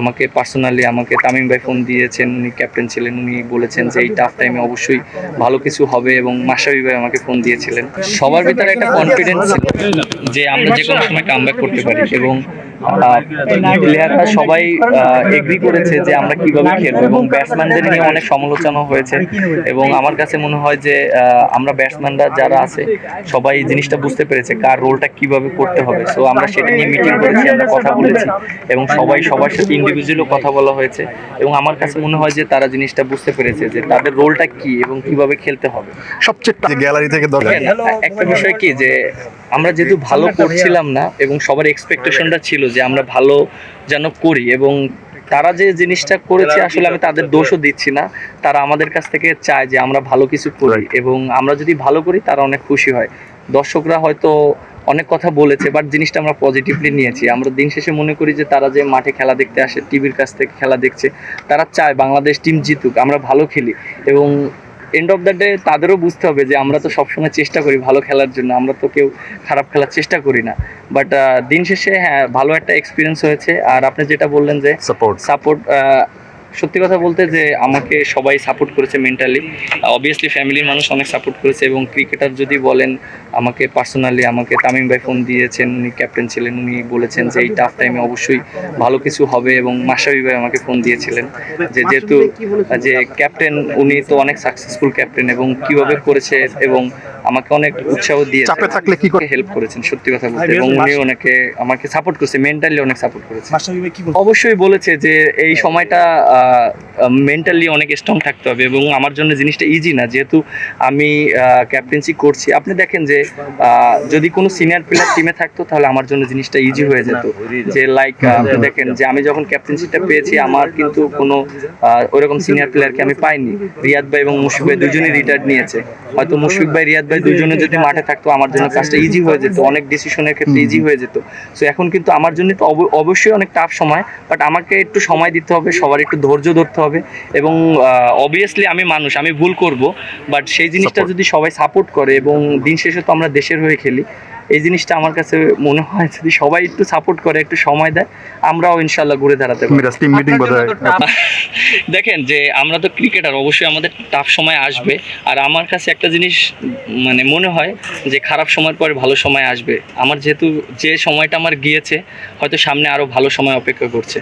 আমাকে পার্সোনালি আমাকে তামিম ভাই ফোন দিয়েছেন, উনি ক্যাপ্টেন ছিলেন, উনি বলেছেন যে এই টাফ টাইমে অবশ্যই ভালো কিছু হবে এবং মাসাবি ভাই আমাকে ফোন দিয়েছিলেন। সবার ভিতরে একটা কনফিডেন্স ছিল যে আমরা যে কোনো সময় কামব্যাক করতে পারি এবং প্লেয়াররা সবাই এগ্রি করেছে যে আমরা কীভাবে খেলব এবং ব্যাটসম্যানদের নিয়ে অনেক সমালোচনা হয়েছে এবং আমার কাছে মনে হয় যে আমরা ব্যাটসম্যানরা যারা আছে, সবাই এই জিনিসটা বুঝতে পেরেছে কার রোলটা কীভাবে করতে হবে। সো আমরা সেটা নিয়ে মিটিং করেছি, আমরা কথা বলেছি এবং সবাই সবার সাথে ইন্ডিভিজুয়ালও কথা বলা হয়েছে এবং আমার কাছে মনে হয় যে তারা জিনিসটা বুঝতে পেরেছে যে তাদের রোলটা কি এবং কীভাবে খেলতে হবে। সবচেয়ে গ্যালারি থেকে দরকার। একটা বিষয় কি যে আমরা যেহেতু ভালো করছিলাম না এবং সবার এক্সপেকটেশনটা ছিল যে আমরা ভালো যেন করি এবং তারা যে জিনিসটা করেছে আসলে আমি তাদের দোষও দিচ্ছি না। তারা আমাদের কাছ থেকে চায় যে আমরা ভালো কিছু করি এবং আমরা যদি ভালো করি তারা অনেক খুশি হয়। দর্শকরা হয়তো অনেক কথা বলেছে বাট জিনিসটা আমরা পজিটিভলি নিয়েছি। আমরা দিন শেষে মনে করি যে তারা যে মাঠে খেলা দেখতে আসে টিভির কাছ থেকে খেলা দেখছে তারা চায় বাংলাদেশ টিম জিতুক আমরা ভালো খেলি। এবং এন্ড অফ দ্য ডে তাদেরও বুঝতে হবে যে আমরা তো সবসময় চেষ্টা করি ভালো খেলার জন্য আমরা তো কেউ খারাপ খেলার চেষ্টা করি না। বাট দিন শেষে হ্যাঁ ভালো একটা এক্সপিরিয়েন্স হয়েছে। আর আপনি যেটা বললেন যে সাপোর্ট সাপোর্ট সত্যি কথা বলতে যে আমাকে সবাই সাপোর্ট করেছে মেন্টালি অবভিয়াসলি ফ্যামিলির মানুষ অনেক সাপোর্ট করেছে এবং ক্রিকেটার যদি বলেন আমাকে পার্সোনালি আমাকে তামিম ভাই ফোন দিয়েছেন উনি ক্যাপ্টেন ছিলেন উনি বলেছেন যে এই টাফ টাইমে অবশ্যই ভালো কিছু হবে এবং মাসাবি ভাই আমাকে ফোন দিয়েছিলেন যে যেহেতু যে ক্যাপ্টেন উনি তো অনেক সাকসেসফুল ক্যাপ্টেন এবং কীভাবে করেছে এবং আমাকে অনেক উৎসাহ দিয়ে চাপে থাকলে কি করে? হেল্প করেছেন সত্যি কথা বলতে। এবং উনি ওনাকে আমাকে সাপোর্ট করেছে মেন্টালি অনেক সাপোর্ট করেছে। অবশ্যই বলেছে যে এই সময়টা uh, মেন্টালি অনেক স্ট্রং থাকতে হবে এবং আমার জন্য জিনিসটা ইজি না। যেহেতু আমি ক্যাপ্টেন্সি করছি। আপনি দেখেন যে যদি কোনো সিনিয়র প্লেয়ার টিমে থাকতো তাহলে আমার জন্য জিনিসটা ইজি হয়ে যেত। যে লাইক আপনি দেখেন যে আমি যখন ক্যাপ্টেন্সিটা পেয়েছি আমার কিন্তু কোনো ওরকম সিনিয়র প্লেয়ারকে আমি পাইনি। রিয়াদ ভাই এবং মুশফিক ভাই দুজনেই রিটায়ার্ড নিয়েছে। হয়তো মুশফিক ভাই রিয়াদ ভাই দুজনে যদি মাঠে থাকতো আমার জন্য কাজটা ইজি হয়ে যেত। অনেক ডিসিশনের ক্ষেত্রে ইজি হয়ে যেত। সো এখন কিন্তু আমার জন্য তো অব- অবশ্যই অনেক টাফ সময় বাট আমাকে একটু সময় দিতে হবে সবার একটু ধৈর্য ধরতে হবে এবং অবভিয়াসলি আমি মানুষ আমি ভুল করব বাট সেই জিনিসটা যদি সবাই সাপোর্ট করে এবং দিন শেষে তো আমরা দেশের হয়ে খেলি এই জিনিসটা আমার কাছে মনে হয় যদি সবাই একটু সাপোর্ট করে একটু সময় দেয় আমরাও ইনশাল্লাহ ঘুরে দাঁড়াতে টিম মিটিং দেখেন যে আমরা তো ক্রিকেটার অবশ্যই আমাদের টাফ সময় আসবে আর আমার কাছে একটা জিনিস মানে মনে হয় যে খারাপ সময়ের পরে ভালো সময় আসবে। আমার যেহেতু যে সময়টা আমার গিয়েছে হয়তো সামনে আরও ভালো সময় অপেক্ষা করছে।